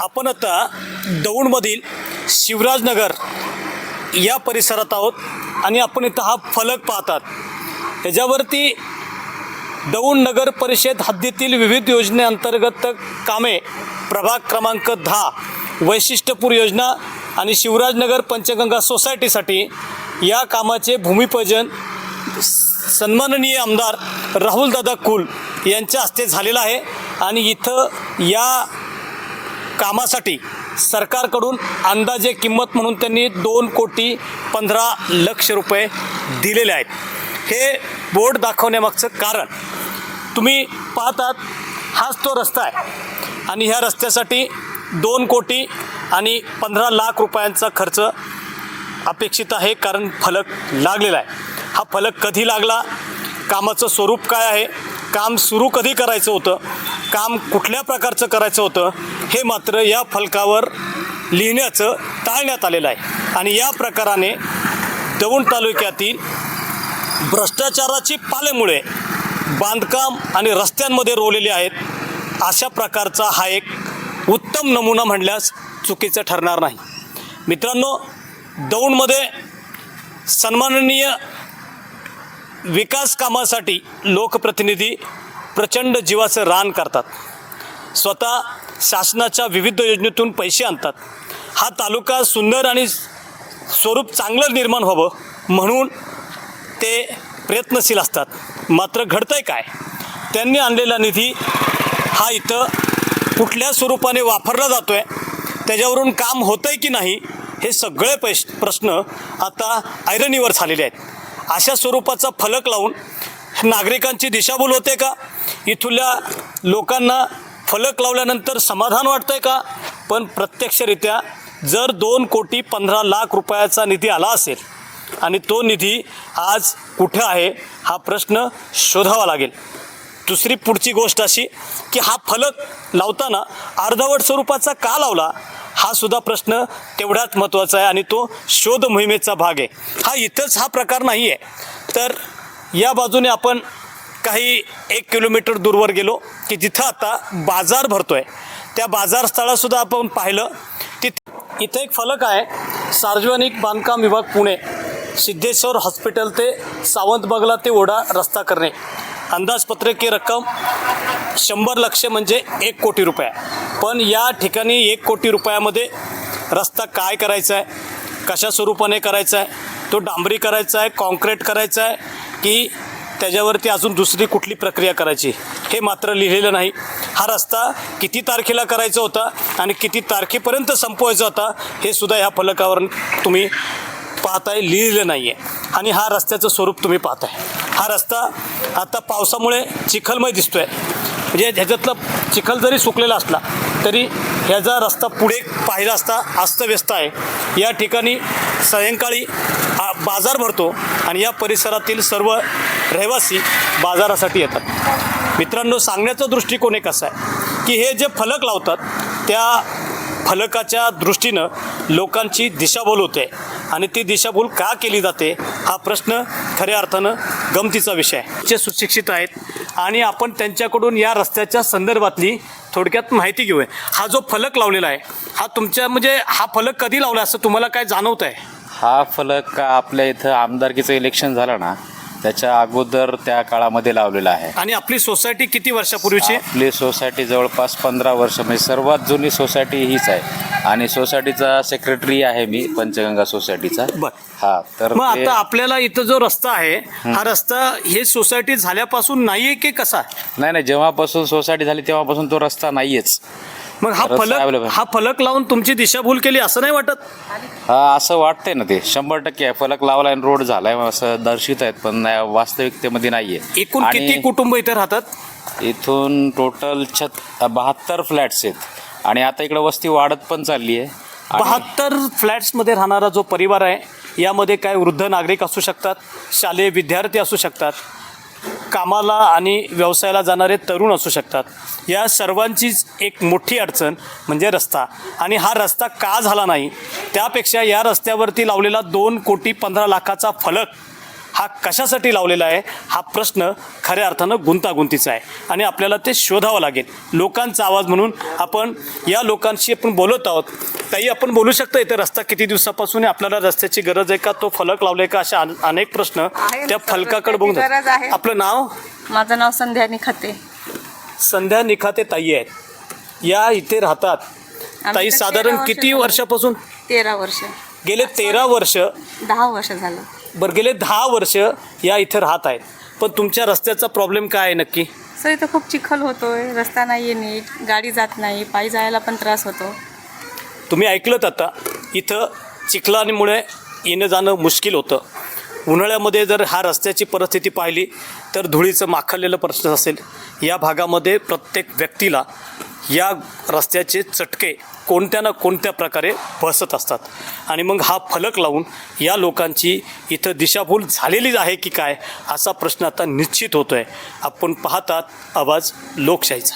आपण आता दौंडमधील शिवराजनगर या परिसरात आहोत आणि आपण इथं हा फलक पाहतात. ह्याच्यावरती दौंड नगर परिषद हद्दीतील विविध योजनेअंतर्गत कामे प्रभाग क्रमांक दहा वैशिष्ट्यपूर योजना आणि शिवराजनगर पंचगंगा सोसायटीसाठी या कामाचे भूमिपूजन सन्माननीय आमदार राहुलदादा कुल यांच्या हस्ते झालेलं आहे. आणि इथं या कामासाठी सरकारकडून अंदाजे किंमत म्हणून त्यांनी दोन कोटी पंधरा लक्ष रुपये दिलेले आहेत. हे बोर्ड दाखवण्यामागचं कारण तुम्ही पाहतात हाच तो रस्ता आहे. आणि ह्या रस्त्यासाठी दोन कोटी आणि पंधरा लाख रुपयांचा खर्च अपेक्षित आहे कारण फलक लागलेला आहे. हा फलक कधी लागला कामाचं स्वरूप काय आहे काम सुरू कधी करायचं होतं काम कुठल्या प्रकारचं करायचं होतं हे मात्र या फलकावर लिहिण्याचं टाळण्यात आलेलं आहे. आणि या प्रकाराने दौंड तालुक्यातील भ्रष्टाचाराची पालेमुळे बांधकाम आणि रस्त्यांमध्ये रोवलेले आहेत अशा प्रकारचा हा एक उत्तम नमुना म्हणल्यास चुकीचं ठरणार नाही. मित्रांनो दौंडमध्ये सन्माननीय विकास कामासाठी लोकप्रतिनिधी प्रचंड जीवाचं रान करतात. स्वतः शासनाच्या विविध योजनेतून पैसे आणतात. हा तालुका सुंदर आणि स्वरूप चांगलं निर्माण व्हावं म्हणून ते प्रयत्नशील असतात. मात्र घडतंय काय? त्यांनी आणलेला निधी हा इथं कुठल्या स्वरूपाने वापरला जातो आहे त्याच्यावरून काम होतं आहे की नाही? हे सगळे पैश प्रश्न आता ऐरणीवर झालेले आहेत. अशा स्वरूपाचा फलक लावून नागरिकांची दिशाभूल होते का? इथल्या लोकांना फलक लावल्यानंतर समाधान वाटतं आहे का? पण प्रत्यक्षरित्या जर दोन कोटी पंधरा लाख रुपयाचा निधी आला असेल आणि तो निधी आज कुठे आहे हा प्रश्न शोधावा लागेल. दुसरी पुढची गोष्ट अशी की हा फलक लावताना अर्धवट स्वरूपाचा का लावला हा सुद्धा प्रश्न तेवढाच महत्त्वाचा आहे आणि तो शोध मोहिमेचा भाग आहे. हा इथंच हा प्रकार नाही आहे तर या बाजूने आपण काही एक किलोमीटर दूरवर गेलो की जिथं आता बाजार भरतो आहे त्या बाजार स्थळासुद्धा आपण पाहिलं. तिथे इथं एक फलक आहे. सार्वजनिक बांधकाम विभाग पुणे सिद्धेश्वर हॉस्पिटल ते सावंत बगला ते ओढा रस्ता करणे. अंदाजपत्रकीय रक्कम शंभर लक्ष म्हणजे एक कोटी रुपये पण या ठिकाणी एक कोटी रुपयामध्ये रस्ता काय करायचा आहे? कशा स्वरूपाने करायचा आहे? तो डांबरी करायचा आहे कॉन्क्रीट करायचा आहे की त्याच्यावरती अजून दुसरी कुठली प्रक्रिया करायची हे मात्र लिहिलेलं नाही. हा रस्ता किती तारखेला करायचा होता आणि किती तारखेपर्यंत संपवायचा होता हे सुद्धा ह्या फलकावर तुम्ही पाहताय लिहिलेलं नाही आहे आणि हा रस्त्याचं स्वरूप तुम्ही पाहताय. हा रस्ता आता पावसामुळे चिखलमय दिसतोय. म्हणजे ह्याच्यातलं चिखल जरी सुकलेला असला तरी ह्याचा रस्ता पुढे पाहिला असता अस्तव्यस्त आहे. या ठिकाणी सायंकाळी आ- बाजार भरतो आणि या परिसरातील सर्व रहिवासी बाजारासाठी येतात. मित्रांनो सांगण्याचा दृष्टिकोन एक असा आहे की हे जे फलक लावतात त्या फलकाच्या दृष्टीनं लोकांची दिशाभूल होते आणि ती दिशाभूल का केली जाते हा प्रश्न खऱ्या अर्थानं गमतीचा विषय आहे. जे सुशिक्षित आहेत आणि आपण त्यांच्याकडून या रस्त्याच्या संदर्भातली थोडक्यात माहिती घेऊया. हा जो फलक लावलेला आहे हा तुमच्या म्हणजे हा फलक कधी लावला असं तुम्हाला काय जाणवत आहे हा फलक आपल्या इथं आमदारकीचं इलेक्शन झालं ना त्याच्या अगोदर त्या काळामध्ये लावलेला आहे. आणि आपली सोसायटी किती वर्षापूर्वीची? आपली सोसायटी जवळपास पंधरा वर्ष म्हणजे सर्वात जुनी सोसायटी हीच आहे. आणि सोसायटीचा सेक्रेटरी आहे मी पंचगंगा सोसायटीचा. हा तर मग ते- आता आपल्याला इथं जो रस्ता आहे हा रस्ता हे सोसायटी झाल्यापासून नाहीये की कसा? नाही नाही जेव्हापासून सोसायटी झाली तेव्हापासून तो रस्ता नाहीयेच. मग हा फलक. हा फलक लावून तुमची दिशाभूल केली असं नाही वाटत? हा असं वाटतंय ना ते. शंभर टक्के आहे. फलक लावलाय आणि रोड झालाय. असं दर्शित आहेत पण नाही- वास्तविकतेमध्ये नाहीये. एकूण किती कुटुंब इथे राहतात? इथून टोटल छत बहात्तर फ्लॅट्स आहेत. आणि आता इकडे वस्ती वाढत पण चालली आहे आणि- बहात्तर फ्लॅट्समध्ये राहणारा जो परिवार आहे यामध्ये काय वृद्ध नागरिक असू शकतात? शालेय विद्यार्थी असू शकतात? कामाला आणि व्यवसायाला जाणारे तरुण असू शकतात. या सर्वांचीच एक मोठी अडचण म्हणजे रस्ता. आणि हा रस्ता का झाला नाही? त्यापेक्षा या रस्त्यावरती लावलेला दोन कोटी पंधरा लाखाचा फलक हा कशासाठी लावलेला आहे? हा प्रश्न खऱ्या अर्थानं गुंतागुंतीचा आहे. आणि आपल्याला ते शोधावं लागेल. लोकांचा आवाज म्हणून आपण या लोकांशी आपण बोलत आहोत. ताई आपण बोलू शकता इथे रस्ता किती दिवसापासून आपल्याला रस्त्याची गरज आहे का? तो फलक लावलाय का? अशा अन- अनेक प्रश्न त्या फलकाकडे बघून. आपलं नाव? माझं नाव संध्या निखाते. संध्या निखाते ताई आहेत. या इथे राहतात. ताई साधारण किती. वर्षापासून? तेरा वर्ष. गेले तेरा वर्ष. दहा वर्ष झालं. बरं गेले दहा वर्ष या इथे राहत आहेत. पण तुमच्या रस्त्याचा प्रॉब्लेम काय आहे नक्की? सर इथं खूप चिखल होतोय. रस्ता नाही आहे नीट. गाडी जात नाही. पायी जायला पण त्रास होतो. तुम्ही ऐकलंत आता इथं चिखलामुळे येणं जाणं मुश्किल होतं. उन्हाळ्यामध्ये जर हा रस्त्याची परिस्थिती पाहिली तर धुळीचं माखलेलं प्रश्न असेल. या भागामध्ये प्रत्येक व्यक्तीला या रस्त्याचे चटके कोणत्या ना कोणत्या प्रकारे बसत असतात. आणि मग हा फलक लावून या लोकांची इथं दिशाभूल झालेली आहे की काय असा प्रश्न आता निश्चित होतो आहे आपण पाहतात आवाज लोकशाहीचा.